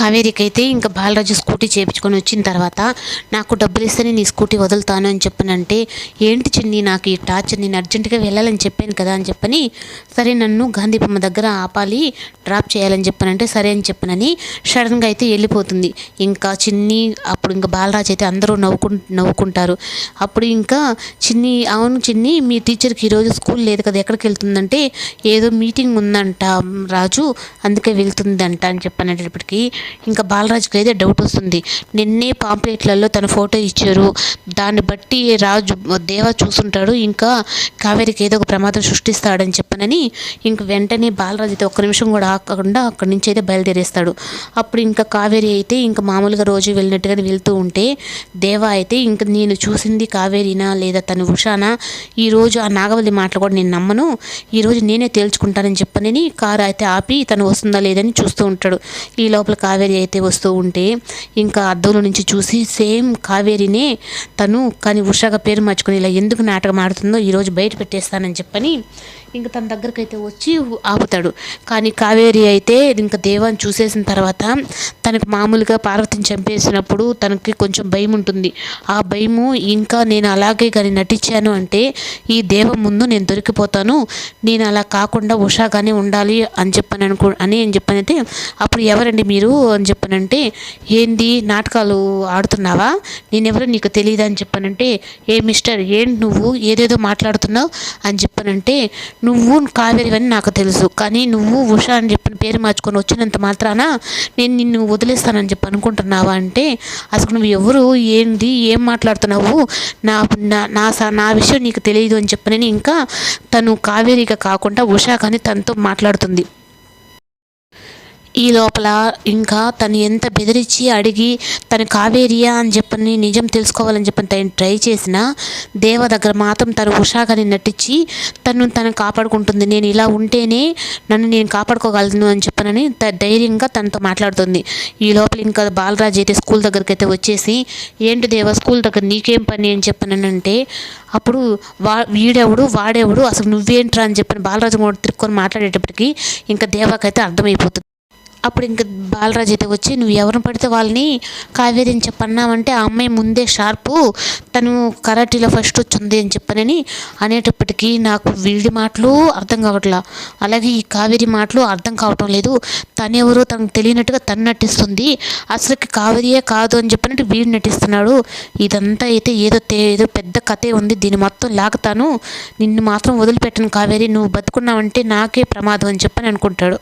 కావేరికి అయితే ఇంకా బాలరాజు స్కూటీ చేయించుకొని వచ్చిన తర్వాత నాకు డబ్బులు ఇస్తేనే నీ స్కూటీ వదులుతాను అని చెప్పనంటే ఏంటి చిన్ని నాకు ఈ టార్చర్ నేను అర్జెంటుగా వెళ్ళాలని చెప్పాను కదా అని చెప్పని సరే నన్ను గాంధీ బొమ్మ దగ్గర ఆపాలి డ్రాప్ చేయాలని చెప్పనంటే సరే అని చెప్పనని సడన్గా అయితే వెళ్ళిపోతుంది. ఇంకా చిన్ని అప్పుడు ఇంకా బాలరాజు అయితే అందరూ నవ్వుకు నవ్వుకుంటారు. అప్పుడు ఇంకా చిన్ని అవును చిన్ని మీ టీచర్కి ఈరోజు స్కూల్ లేదు కదా ఎక్కడికి వెళ్తుందంటే ఏదో మీటింగ్ ఉందంట రాజు అందుకే వెళ్తుందంట అని చెప్పనేటప్పటికీ ఇంకా బాలరాజుకి అయితే డౌట్ వస్తుంది. నిన్నే పాంప్లెట్లలో తన ఫోటో ఇచ్చారు. దాన్ని బట్టి రాజు దేవ చూసుంటాడు. ఇంకా కావేరికి ఏదో ఒక ప్రమాదం సృష్టిస్తాడని చెప్పనని ఇంక వెంటనే బాలరాజు అయితే ఒక్క నిమిషం కూడా ఆగకుండా అక్కడి నుంచి అయితే బయలుదేరేస్తాడు. అప్పుడు ఇంకా కావేరి అయితే ఇంకా మామూలుగా రోజు వెళ్ళినట్టుగానే వెళ్తూ ఉంటే దేవ అయితే ఇంక నేను చూసింది కావేరినా లేదా తను ఉషానా? ఈరోజు ఆ నాగవల్లి మాటలు కూడా నేను నమ్మను. ఈరోజు నేనే తేల్చుకుంటానని చెప్పనని కారు అయితే ఆపి తను వస్తుందా లేదని చూస్తూ ఉంటాడు. ఈ లోపల కావేరి అయితే వస్తూ ఉంటే ఇంకా అద్దంలో నుంచి చూసి సేమ్ కావేరినే తను కానీ ఉషాగా పేరు మార్చుకొని ఇలా ఎందుకు నాటకం ఆడుతుందో ఈరోజు బయట పెట్టేస్తానని చెప్పని ఇంకా తన దగ్గరికి అయితే వచ్చి ఆపుతాడు. కానీ కావేరి అయితే ఇంకా దేవాన్ని చూసేసిన తర్వాత తనకు మామూలుగా పార్వతిని చంపేసినప్పుడు తనకి కొంచెం భయం ఉంటుంది. ఆ భయము ఇంకా నేను అలాగే కానీ నటించాను అంటే ఈ దేవం ముందు నేను దొరికిపోతాను. నేను అలా కాకుండా ఉషాగానే ఉండాలి అని చెప్పని అనుకో అని అని చెప్పనైతే అప్పుడు ఎవరండి మీరు అని చెప్పనంటే ఏంది నాటకాలు ఆడుతున్నావా? నేనెవరో నీకు తెలియదు అని చెప్పనంటే ఏ మిస్టర్ ఏంటి నువ్వు? ఏదేదో మాట్లాడుతున్నావు? అని చెప్పనంటే నువ్వు కావేరివని నాకు తెలుసు. కానీ నువ్వు ఉషా అని చెప్పిన పేరు మార్చుకొని వచ్చినంత మాత్రాన నేను నిన్ను వదిలేస్తానని చెప్పి అనుకుంటున్నావా అంటే అసలు నువ్వు ఎవరు ఏంది ఏం మాట్లాడుతున్నావు? నా నా నా స- నా విషయం నీకు తెలియదు అని చెప్పనని ఇంకా తను కావేరిగా కాకుండా ఉషా కానీ తనతో మాట్లాడుతుంది. ఈ లోపల ఇంకా తను ఎంత బెదిరించి అడిగి తను కావేరియా అని చెప్పని నిజం తెలుసుకోవాలని చెప్పని తను ట్రై చేసినా దేవ దగ్గర మాత్రం తను ఉషాగాని నటించి తను తను కాపాడుకుంటుంది. నేను ఇలా ఉంటేనే నన్ను నేను కాపాడుకోగలను అని చెప్పనని ధైర్యంగా తనతో మాట్లాడుతుంది. ఈ లోపల ఇంకా బాలరాజు అయితే స్కూల్ దగ్గరికి అయితే వచ్చేసి ఏంటి దేవ స్కూల్ దగ్గర నీకేం పని? అని చెప్పనంటే అప్పుడు వా వీడెవడు వాడెవడు అసలు నువ్వేంట్రా? అని చెప్పని బాలరాజు కూడా తిరుక్కొని మాట్లాడేటప్పటికి ఇంకా దేవాకైతే అర్థమైపోతుంది. అప్పుడు ఇంక బాలరాజు అయితే వచ్చి నువ్వు ఎవరిని పడితే వాళ్ళని కావేరి అని చెప్పన్నావంటే ఆ అమ్మాయి ముందే షార్పు తను కరాటీలో ఫస్ట్ వచ్చింది అని చెప్పనని అనేటప్పటికీ నాకు వీడి మాటలు అర్థం కావట్లా. అలాగే ఈ కావేరి మాటలు అర్థం కావటం లేదు. తనెవరో తనకు తెలియనట్టుగా తను నటిస్తుంది. అసలుకి కావేరియే కాదు అని చెప్పినట్టు వీడు నటిస్తున్నాడు. ఇదంతా అయితే ఏదో ఏదో పెద్ద కథే ఉంది. దీన్ని మొత్తం లాగుతాను నిన్ను మాత్రం వదిలిపెట్టను కావేరి నువ్వు బతుకున్నావంటే నాకే ప్రమాదం అని చెప్పని అనుకుంటాడు.